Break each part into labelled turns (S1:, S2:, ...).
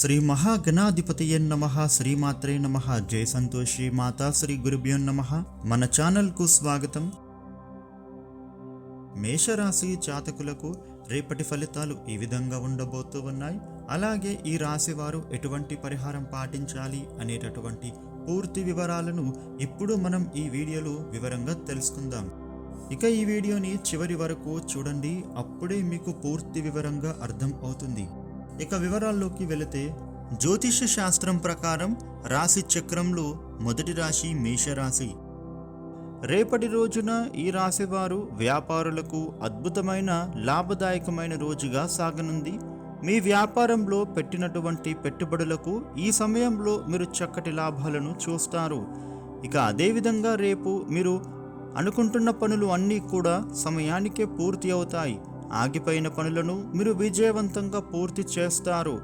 S1: శ్రీ మహాగణాధిపతియే నమ శ్రీమాత్రే నమ జయ సంతోషి మాతా శ్రీ గురుభ్యో నమ. మన ఛానల్కు స్వాగతం. మేషరాశి జాతకులకు రేపటి ఫలితాలు ఈ విధంగా ఉండబోతూ ఉన్నాయి. అలాగే ఈ రాశి వారు ఎటువంటి పరిహారం పాటించాలి అనేటటువంటి పూర్తి వివరాలను ఇప్పుడు మనం ఈ వీడియోలో వివరంగా తెలుసుకుందాం. ఇక ఈ వీడియోని చివరి వరకు చూడండి. అప్పుడే మీకు పూర్తి వివరంగా అర్థం అవుతుంది. ఇక వివరాల్లోకి వెళితే జ్యోతిష శాస్త్రం ప్రకారం రాశి చక్రంలో మొదటి రాశి మేషరాశి. రేపటి రోజున ఈ రాశివారు వ్యాపారులకు అద్భుతమైన లాభదాయకమైన రోజుగా సాగనుంది. మీ వ్యాపారంలో పెట్టినటువంటి పెట్టుబడులకు ఈ సమయంలో మీరు చక్కటి లాభాలను చూస్తారు. ఇక అదేవిధంగా రేపు మీరు అనుకుంటున్న పనులు అన్నీ కూడా సమయానికే పూర్తి అవుతాయి. ఆగిపోయిన పనులను మీరు విజయవంతంగా పూర్తి చేస్తారు.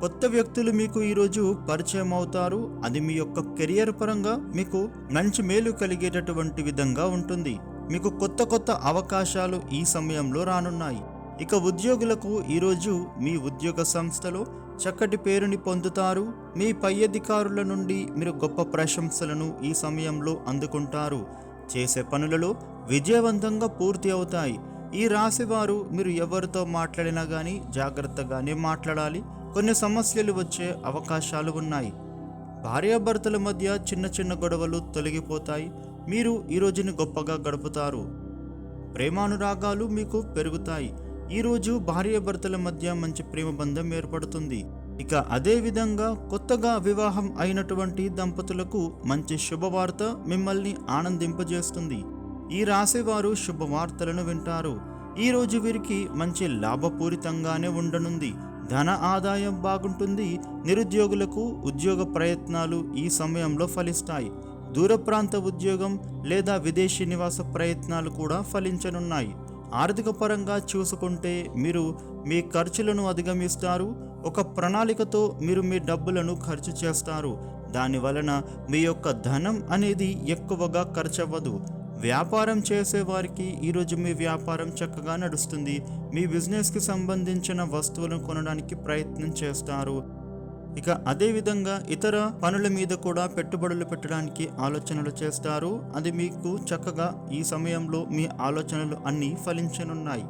S1: కొత్త వ్యక్తులు మీకు ఈరోజు పరిచయం అవుతారు. అది మీ యొక్క కెరియర్ పరంగా మీకు మంచి మేలు కలిగేటటువంటి విధంగా ఉంటుంది. మీకు కొత్త కొత్త అవకాశాలు ఈ సమయంలో రానున్నాయి. ఇక ఉద్యోగులకు ఈరోజు మీ ఉద్యోగ సంస్థలో చక్కటి పేరుని పొందుతారు. మీ పై అధికారుల నుండి మీరు గొప్ప ప్రశంసలను ఈ సమయంలో అందుకుంటారు. చేసే పనులలో విజయవంతంగా పూర్తి అవుతాయి. ఈ రాశి వారు మీరు ఎవరితో మాట్లాడినా కానీ జాగ్రత్తగానే మాట్లాడాలి. కొన్ని సమస్యలు వచ్చే అవకాశాలు ఉన్నాయి. భార్యాభర్తల మధ్య చిన్న చిన్న గొడవలు తొలగిపోతాయి. మీరు ఈ రోజుని గొప్పగా గడుపుతారు. ప్రేమానురాగాలు మీకు పెరుగుతాయి. ఈరోజు భార్యాభర్తల మధ్య మంచి ప్రేమ బంధం ఏర్పడుతుంది. ఇక అదేవిధంగా కొత్తగా వివాహం అయినటువంటి దంపతులకు మంచి శుభవార్త మిమ్మల్ని ఆనందింపజేస్తుంది. ఈ రాశివారు శుభవార్తలను వింటారు. ఈ రోజు వీరికి మంచి లాభపూరితంగానే ఉండనుంది. ధన ఆదాయం బాగుంటుంది. నిరుద్యోగులకు ఉద్యోగ ప్రయత్నాలు ఈ సమయంలో ఫలిస్తాయి. దూర ప్రాంత ఉద్యోగం లేదా విదేశీ నివాస ప్రయత్నాలు కూడా ఫలించనున్నాయి. ఆర్థిక పరంగా చూసుకుంటే మీరు మీ ఖర్చులను అధిగమిస్తారు. ఒక ప్రణాళికతో మీరు మీ డబ్బులను ఖర్చు చేస్తారు. దాని వలన మీ యొక్క ధనం అనేది ఎక్కువగా ఖర్చవ్వదు. వ్యాపారం చేసేవారికి ఈరోజు మీ వ్యాపారం చక్కగా నడుస్తుంది. మీ బిజినెస్కి సంబంధించిన వస్తువులను కొనడానికి ప్రయత్నం చేస్తారు. ఇక అదేవిధంగా ఇతర పనుల మీద కూడా పెట్టుబడులు పెట్టడానికి ఆలోచనలు చేస్తారు. అది మీకు చక్కగా ఈ సమయంలో మీ ఆలోచనలు అన్నీ ఫలించనున్నాయి.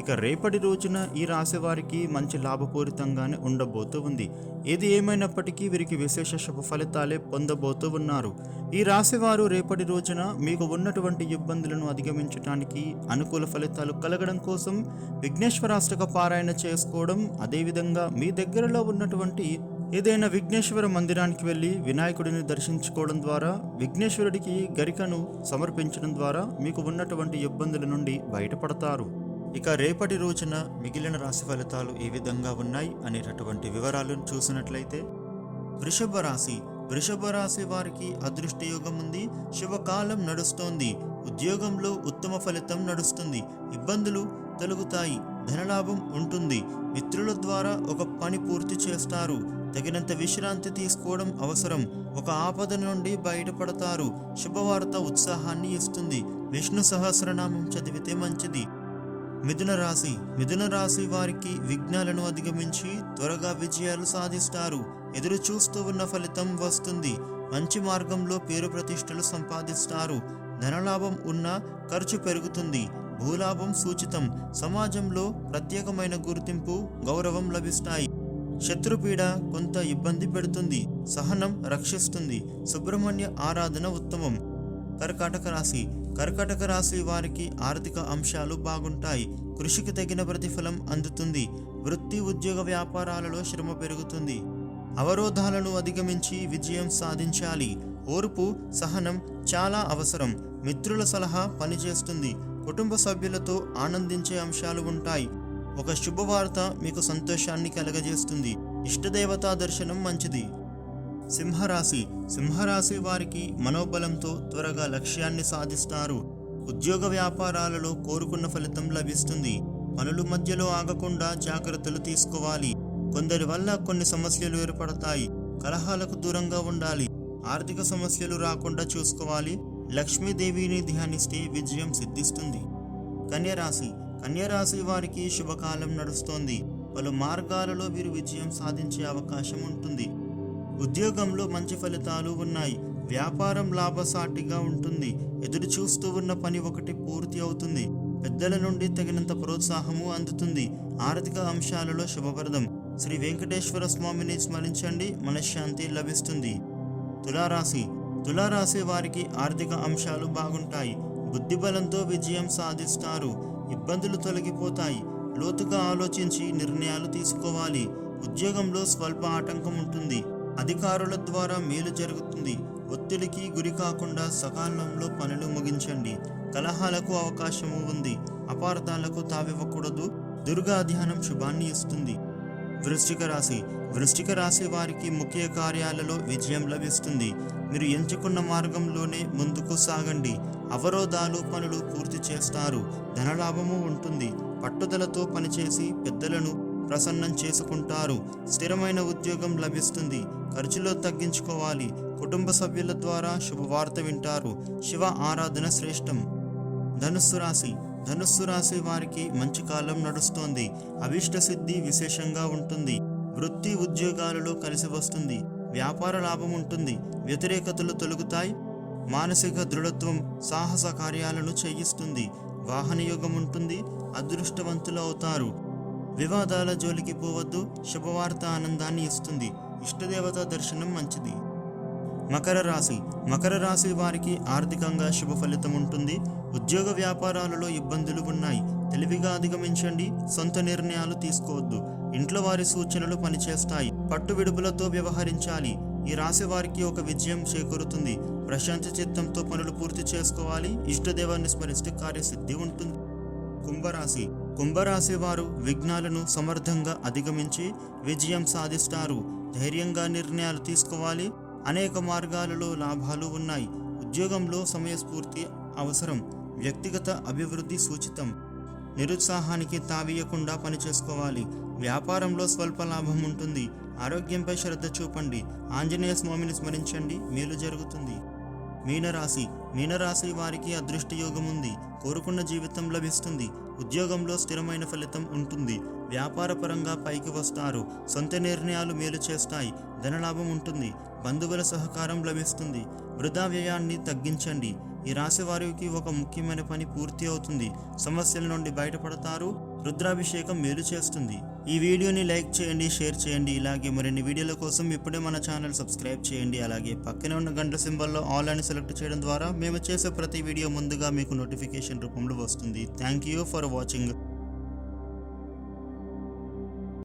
S1: ఇక రేపటి రోజున ఈ రాశివారికి మంచి లాభపూరితంగానే ఉండబోతూ ఉంది. ఏది ఏమైనప్పటికీ వీరికి విశేష శుభ ఫలితాలే పొందబోతూ ఉన్నారు. ఈ రాశి వారు రేపటి రోజున మీకు ఉన్నటువంటి ఇబ్బందులను అధిగమించడానికి అనుకూల ఫలితాలు కలగడం కోసం విఘ్నేశ్వరాష్టక పారాయణ చేసుకోవడం అదేవిధంగా మీ దగ్గరలో ఉన్నటువంటి ఏదైనా విఘ్నేశ్వర మందిరానికి వెళ్ళి వినాయకుడిని దర్శించుకోవడం ద్వారా విఘ్నేశ్వరుడికి గరికను సమర్పించడం ద్వారా మీకు ఉన్నటువంటి ఇబ్బందుల నుండి బయటపడతారు. ఇక రేపటి రోజున మిగిలిన రాశి ఫలితాలు ఏ విధంగా ఉన్నాయి అనేటటువంటి వివరాలను చూసినట్లయితే వృషభ రాశి. వృషభ రాశి వారికి అదృష్ట యోగం ఉంది. శుభకాలం నడుస్తోంది. ఉద్యోగంలో ఉత్తమ ఫలితం నడుస్తుంది. ఇబ్బందులు తొలగుతాయి. ధనలాభం ఉంటుంది. మిత్రుల ద్వారా ఒక పని పూర్తి చేస్తారు. తగినంత విశ్రాంతి తీసుకోవడం అవసరం. ఒక ఆపద నుండి బయటపడతారు. శుభవార్త ఉత్సాహాన్ని ఇస్తుంది. విష్ణు సహస్రనామం చదివితే మంచిది. మిథున రాశి. మిథున రాశి వారికి విఘ్నాలను అధిగమించి త్వరగా విజయాలు సాధిస్తారు. ఎదురు చూస్తూ ఉన్న ఫలితం వస్తుంది. మంచి మార్గంలో పేరు ప్రతిష్టలు సంపాదిస్తారు. ధనలాభం ఉన్న ఖర్చు పెరుగుతుంది. భూలాభం సూచితం. సమాజంలో ప్రత్యేకమైన గుర్తింపు గౌరవం లభిస్తాయి. శత్రుపీడ కొంత ఇబ్బంది పెడుతుంది. సహనం రక్షిస్తుంది. సుబ్రహ్మణ్య ఆరాధన ఉత్తమం. కర్కాటక రాశి. కర్కటక రాశి వారికి ఆర్థిక అంశాలు బాగుంటాయి. కృషికి తగిన ప్రతిఫలం అందుతుంది. వృత్తి ఉద్యోగ వ్యాపారాలలో శ్రమ పెరుగుతుంది. అవరోధాలను అధిగమించి విజయం సాధించాలి. ఓర్పు సహనం చాలా అవసరం. మిత్రుల సలహా పనిచేస్తుంది. కుటుంబ సభ్యులతో ఆనందించే అంశాలు ఉంటాయి. ఒక శుభవార్త మీకు సంతోషాన్ని కలగజేస్తుంది. ఇష్టదేవతా దర్శనం మంచిది. సింహరాశి. సింహరాశి వారికి మనోబలంతో త్వరగా లక్ష్యాన్ని సాధిస్తారు. ఉద్యోగ వ్యాపారాలలో కోరుకున్న ఫలితం లభిస్తుంది. పనులు మధ్యలో ఆగకుండా జాగ్రత్తలు తీసుకోవాలి. కొందరి వల్ల కొన్ని సమస్యలు ఏర్పడతాయి. కలహాలకు దూరంగా ఉండాలి. ఆర్థిక సమస్యలు రాకుండా చూసుకోవాలి. లక్ష్మీదేవిని ధ్యానిస్తే విజయం సిద్ధిస్తుంది. కన్యరాశి. కన్యరాశి వారికి శుభకాలం నడుస్తోంది. పలు మార్గాలలో వీరు విజయం సాధించే అవకాశం ఉంటుంది. ఉద్యోగంలో మంచి ఫలితాలు ఉన్నాయి. వ్యాపారం లాభసాటిగా ఉంటుంది. ఎదురు చూస్తూ ఉన్న పని ఒకటి పూర్తి అవుతుంది. పెద్దల నుండి తగినంత ప్రోత్సాహము అందుతుంది. ఆర్థిక అంశాలలో శుభప్రదం. శ్రీ వెంకటేశ్వర స్వామిని స్మరించండి. మనశ్శాంతి లభిస్తుంది. తులారాశి. తులారాశి వారికి ఆర్థిక అంశాలు బాగుంటాయి. బుద్ధిబలంతో విజయం సాధిస్తారు. ఇబ్బందులు తొలగిపోతాయి. లోతుగా ఆలోచించి నిర్ణయాలు తీసుకోవాలి. ఉద్యోగంలో స్వల్ప ఆటంకం ఉంటుంది. అధికారుల ద్వారా మేలు జరుగుతుంది. ఒత్తిడికి గురి కాకుండా సకాలంలో పనులు ముగించండి. కలహాలకు అవకాశము ఉంది. అపార్థాలకు తావివ్వకూడదు. దుర్గా ధ్యానం శుభాన్ని ఇస్తుంది. వృశ్చిక రాశి. వృశ్చిక రాశి వారికి ముఖ్య కార్యాలలో విజయం లభిస్తుంది. మీరు ఎంచుకున్న మార్గంలోనే ముందుకు సాగండి. అవరోధాలు పనులు పూర్తి చేస్తారు. ధనలాభము ఉంటుంది. పట్టుదలతో పనిచేసి పెద్దలను ప్రసన్నం చేసుకుంటారు. స్థిరమైన ఉద్యోగం లభిస్తుంది. ఖర్చులో తగ్గించుకోవాలి. కుటుంబ సభ్యుల ద్వారా శుభవార్త వింటారు. శివ ఆరాధన శ్రేష్టం. ధనుస్సు రాశి. ధనుస్సు రాశి వారికి మంచి కాలం నడుస్తోంది. అభిష్ట సిద్ధి విశేషంగా ఉంటుంది. వృత్తి ఉద్యోగాలలో కలిసి వస్తుంది. వ్యాపార లాభం ఉంటుంది. వ్యతిరేకతలు తొలగుతాయి. మానసిక దృఢత్వం సాహస కార్యాలను చేయిస్తుంది. వాహనయోగం ఉంటుంది. అదృష్టవంతులు అవుతారు. వివాదాల జోలికి పోవద్దు. శుభవార్త ఆనందాన్ని ఇస్తుంది. ఇష్టదేవత దర్శనం మంచిది. మకర రాశి. మకర రాశి వారికి ఆర్థికంగా శుభ ఫలితం ఉంటుంది. ఉద్యోగ వ్యాపారాలలో ఇబ్బందులు ఉన్నాయి. తెలివిగా అధిగమించండి. సొంత నిర్ణయాలు తీసుకోవద్దు. ఇంట్లో వారి సూచనలు పనిచేస్తాయి. పట్టు విడుపులతో వ్యవహరించాలి. ఈ రాశి వారికి ఒక విజయం చేకూరుతుంది. ప్రశాంత చిత్తంతో పనులు పూర్తి చేసుకోవాలి. ఇష్టదేవాన్ని స్మరిస్తే కార్యసిద్ధి ఉంటుంది. కుంభరాశి. కుంభరాశి వారు విఘ్నాలను సమర్థంగా అధిగమించి విజయం సాధిస్తారు. ధైర్యంగా నిర్ణయాలు తీసుకోవాలి. అనేక మార్గాలలో లాభాలు ఉన్నాయి. ఉద్యోగంలో సమయస్ఫూర్తి అవసరం. వ్యక్తిగత అభివృద్ధి సూచితం. నిరుత్సాహానికి తావీయకుండా పనిచేసుకోవాలి. వ్యాపారంలో స్వల్ప లాభం ఉంటుంది. ఆరోగ్యంపై శ్రద్ధ చూపండి. ఆంజనేయ స్వామిని స్మరించండి. మేలు జరుగుతుంది. మీనరాశి. మీనరాశి వారికి అదృష్ట యోగం ఉంది కోరుకున్న జీవితం లభిస్తుంది. ఉద్యోగంలో స్థిరమైన ఫలితం ఉంటుంది. వ్యాపారపరంగా పైకి వస్తారు. సొంత నిర్ణయాలు మేలు చేస్తాయి. ధనలాభం ఉంటుంది. బంధువుల సహకారం లభిస్తుంది. వృధా వ్యయాన్ని తగ్గించండి. ఈ రాశి వారికి ఒక ముఖ్యమైన పని పూర్తి అవుతుంది. సమస్యల నుండి బయటపడతారు. రుద్రాభిషేకం మేలు చేస్తుంది. ఈ వీడియోని లైక్ చేయండి షేర్ చేయండి. ఇలాగే మరిన్ని వీడియోల కోసం ఇప్పుడే మన ఛానల్ సబ్స్క్రైబ్ చేయండి. అలాగే పక్కనే ఉన్న గంట సింబల్లో ఆల్ అని సెలెక్ట్ చేయడం ద్వారా మేము చేసే ప్రతి వీడియో ముందుగా మీకు నోటిఫికేషన్ రూపంలో వస్తుంది. Thank you for watching.